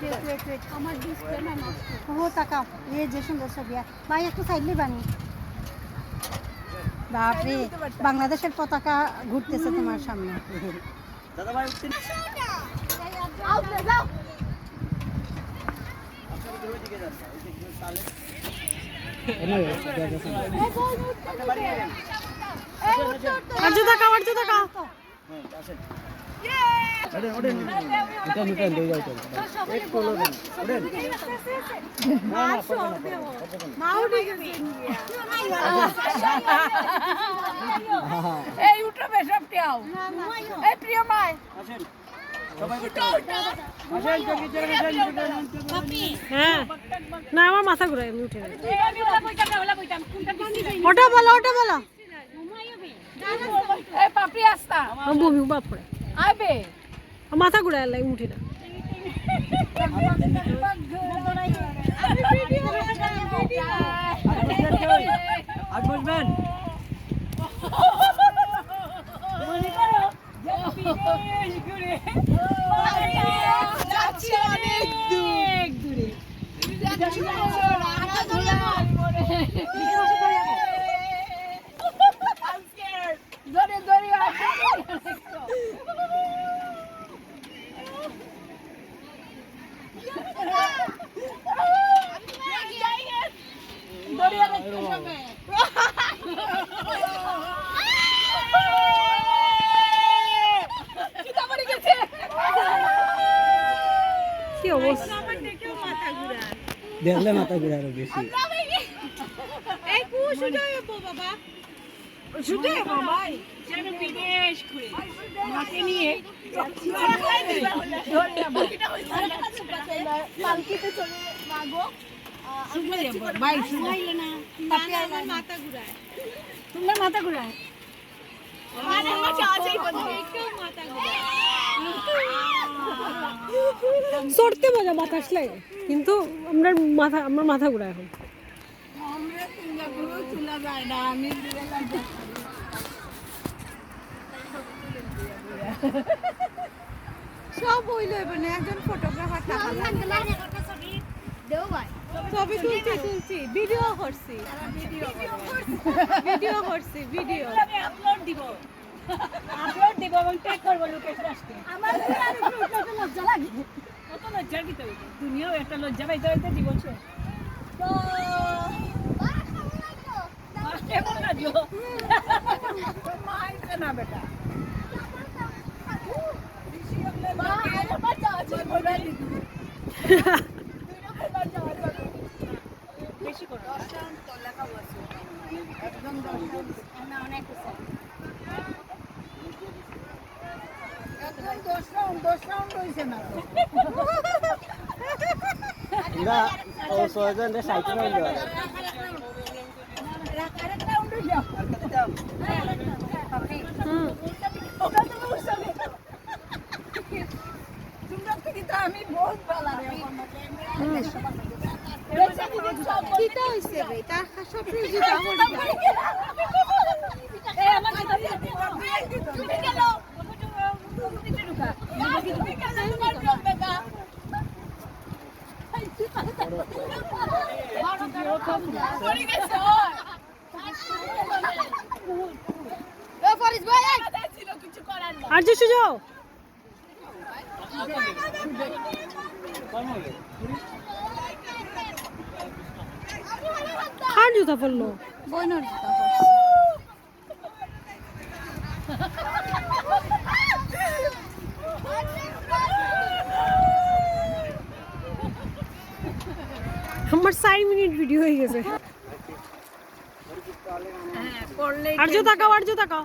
Wait wait wait wait আমার display নষ্ট ও তাকাও এ যে সুন্দর ছবি ভাই একটু সাইডলি বানি বাপরে বাংলাদেশের পতাকা ঘুরতেছে তোমার সামনে দাদা ভাই উঠতে আর এই উঠবে এই প্রিয় মায় আসেন। হ্যাঁ। না আমার মাথা উঠে ওটা বলো ওটা বলো। আসতা বমি বাপ করে আইবে মাথা ঘুরায় আল্লাহ উঠে না অনেক দূরে দেখলে মাথা ঘুরে আরও বেশি। তোমার মাথা ঘুরায়। মাথা ঘুরায় চড়তে মজা বাতাস লাগে। কিন্তু আমরা মাথা আমার মাথা ঘুরায় এখন। না সব হইল এবার একজন ফটোগ্রাফার ছবি। তুলছি তুলছি। ভিডিও করছি। ভিডিও করছি। ভিডিও আপলোড দিব। আপলোড দিব এবং ট্যাগ করব লোকেশ দাসকে আমার লজ্জা লাগে। কত লজ্জার কি তৈরি দুনিয়াও একটা লজ্জা পাইতে হইতে জীবন কষ্টে বললা জো মাইতে না বেটা। বেশি করো না ও ছয়জন রে সাইকেল হইল আমি বহুত ভালো। কিটা হইছে তার সব আর যে সুযোগ আর জুতা পড়ল বইনর জুতা আমার চার মিনিট ভিডিও হয়ে গেছে। হ্যাঁ পড়লে আর জুতা কাও আর জুতা কাও।